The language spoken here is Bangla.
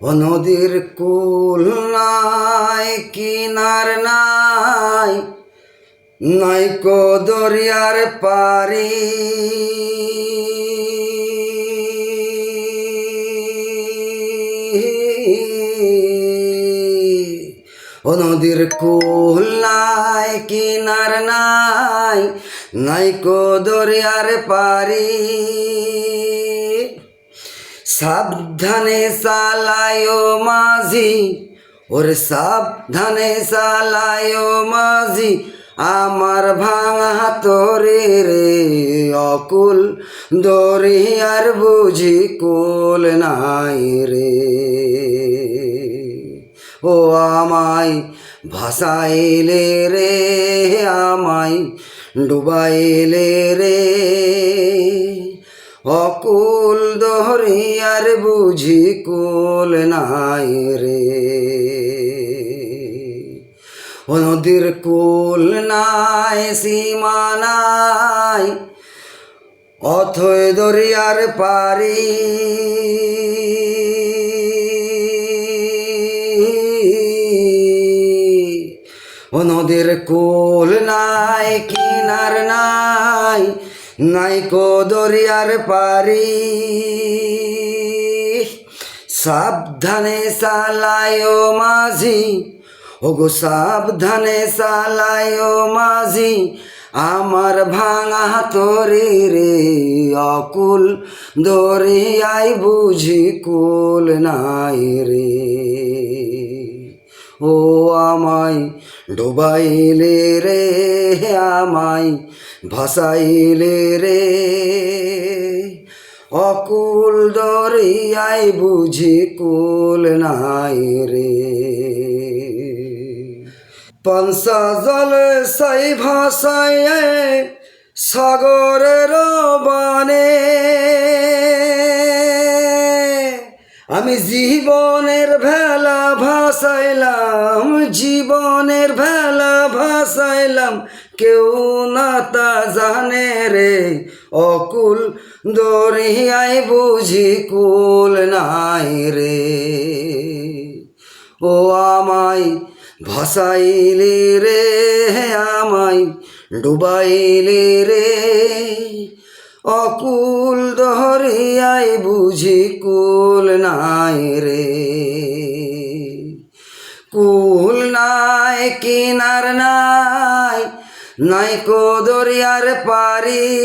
ও নদীর কুল নাই, কিনার নাই নাই কো দরিয়ার পারি ও নদীর কুল নাই, কিনার নাই নাই কো দরিয়ার পারি সাবধানে চালায় মাঝি, ওরে সাবধানে চালায় মাঝি, আমার ভাঙা তোরে রে অকুল দরিয়ার বুঝি কুল নাই রে। ও আমায় ভাসাইলে রে, আমায় ডুবাইলে রে অকুল দহরিয়ার বুঝি কুল নাই রে। ও নদীর কুল নাই, সীমা নাই, অথয় দরিয়ার পারি। ও নদীর কুল নাই, কিনার নাই নাই কো দরিয়ার পারি। সাবধানে চালায় মাঝি, ওগো সাবধানে চালায় মাঝি, আমার ভাঙা তোরে রে অকুল দরিয়াই বুঝি কুল নাই রে। ও আমায় ডুবাইলে রে। আমায় ভাসাইলে রে। অকুল দরিয়াই বুঝি কুল নাই রে। পানসা জল সাই ভাসায় সাগরের বানে আমি জীবনের ভেলা ভাসাইলাম, জীবনের ভেলা ভাসাইলাম। কেউ না তা জানে রে, অকুল দরিয়ায় বুঝি কুল নাই রে। ও আমায় ভাসাইলে রে আমায় ডুবাইলে রে। অকুল দহরিয়াই বুঝি কুল নাই রে। কুল নাই কিনার নাই নাই কো দরিয়ার পারি।